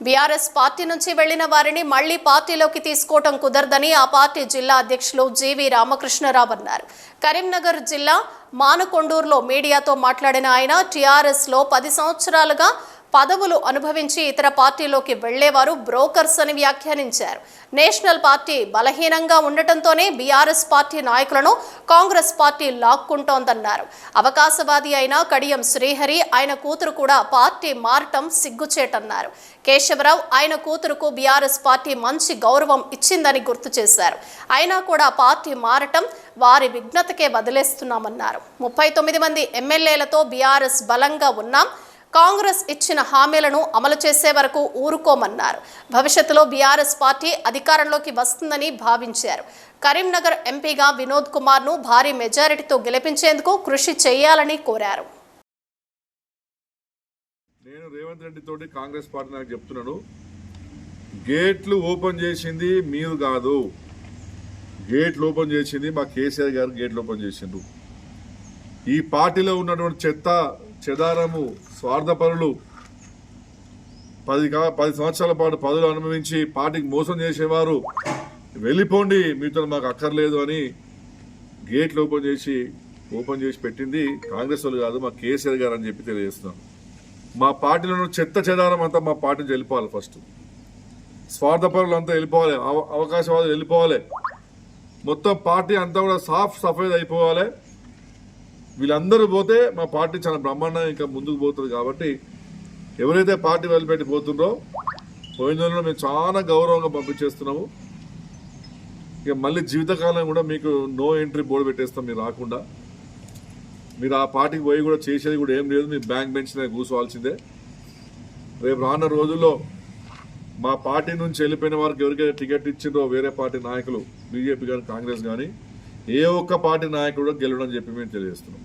BRS party నుంచి వెళ్ళిన వారిని మళ్ళీ పార్టీలోకి తీసుకోవటం కుదరదని ఆ పార్టీ జిల్లా అధ్యక్షులు జీవి రామకృష్ణరావు అన్నారు. కరీంనగర్ జిల్లా మానకొండూరులో మీడియాతో మాట్లాడిన ఆయన టీఆర్ఎస్లో పది సంవత్సరాలుగా పదవులు అనుభవించి ఇతర పార్టీలోకి వెళ్ళేవారు బ్రోకర్స్ అని వ్యాఖ్యానించారు. నేషనల్ పార్టీ బలహీనంగా ఉండటంతోనే బీఆర్ఎస్ పార్టీ నాయకులను కాంగ్రెస్ పార్టీ లాక్కుంటోందన్నారు. అవకాశవాది అయిన కడియం శ్రీహరి ఆయన కూతురు కూడా పార్టీ మారటం సిగ్గుచేటన్నారు. కేశవరావు ఆయన కూతురుకు బీఆర్ఎస్ పార్టీ మంచి గౌరవం ఇచ్చిందని గుర్తు చేశారు. అయినా కూడా పార్టీ మారటం వారి విఘ్నతకే వదిలేస్తున్నామన్నారు. ముప్పై తొమ్మిది మంది ఎమ్మెల్యేలతో బీఆర్ఎస్ బలంగా ఉన్నాం. కాంగ్రెస్ ఇచ్చిన హామీలను అమలు చేసే వరకు ఊరుకోమన్నారు. భవిష్యత్తులో బీఆర్ఎస్ పార్టీ అధికారంలోకి వస్తుందని భావించారు. కరీంనగర్ ఎంపీగా వినోద్ కుమార్ను భారీ మెజారిటీతో గెలిపించేందుకు కృషి చేయాలని కోరారు. నేను రేవంత్ రెడ్డి తోటి కాంగ్రెస్ పార్టీ నాకు చెప్తున్నాను. గేట్లు ఓపెన్ చేసింది మీరు కాదు. గేట్లు ఓపెన్ చేసింది మా కేసీఆర్ గారు గేట్లు ఓపెన్ చేసిండ్రు. ఈ పార్టీలో ఉన్నటువంటి చెత్త చెదారము స్వార్థపరులు. పది కా పది సంవత్సరాల పాటు పదవులు అనుభవించి పార్టీకి మోసం చేసేవారు. వెళ్ళిపోండి మీతో మాకు అక్కర్లేదు అని గేట్లు ఓపెన్ చేసి ఓపెన్ చేసి పెట్టింది కాంగ్రెస్ వాళ్ళు కాదు మా కేసీఆర్ గారు అని చెప్పి తెలియజేస్తున్నాను. మా పార్టీలో చెత్త చెదారం అంతా మా పార్టీ వెళ్ళిపోవాలి ఫస్ట్ స్వార్థపరులు అంతా వెళ్ళిపోవాలి అవ- అవకాశవాదులు వెళ్ళిపోవాలి. మొత్తం పార్టీ అంతా కూడా సాఫ్ సఫేద్ అయిపోవాలి. వీళ్ళందరూ పోతే మా పార్టీ చాలా బ్రహ్మాండంగా ఇంకా ముందుకు పోతుంది కాబట్టి ఎవరైతే పార్టీ వదిలిపెట్టి పోతుండ్రో పోయిన నెలలో మేము చాలా గౌరవంగా పంపించేస్తున్నాము. ఇక మళ్ళీ జీవితకాలం కూడా మీకు నో ఎంట్రీ బోర్డు పెట్టేస్తాం మీరు రాకుండా. మీరు ఆ పార్టీకి పోయి కూడా చేసేది కూడా ఏం లేదు మీ బ్యాంక్ బెంచ్ కూర్చోవాల్సిందే. రేపు రానున్న రోజుల్లో మా పార్టీ నుంచి వెళ్ళిపోయిన వారికి ఎవరికైతే టికెట్ ఇచ్చిందో వేరే పార్టీ నాయకులు బీజేపీ కానీ కాంగ్రెస్ కానీ ఏ ఒక్క పార్టీ నాయకుడు గెలవడం చెప్పి మేము తెలియజేస్తున్నాం.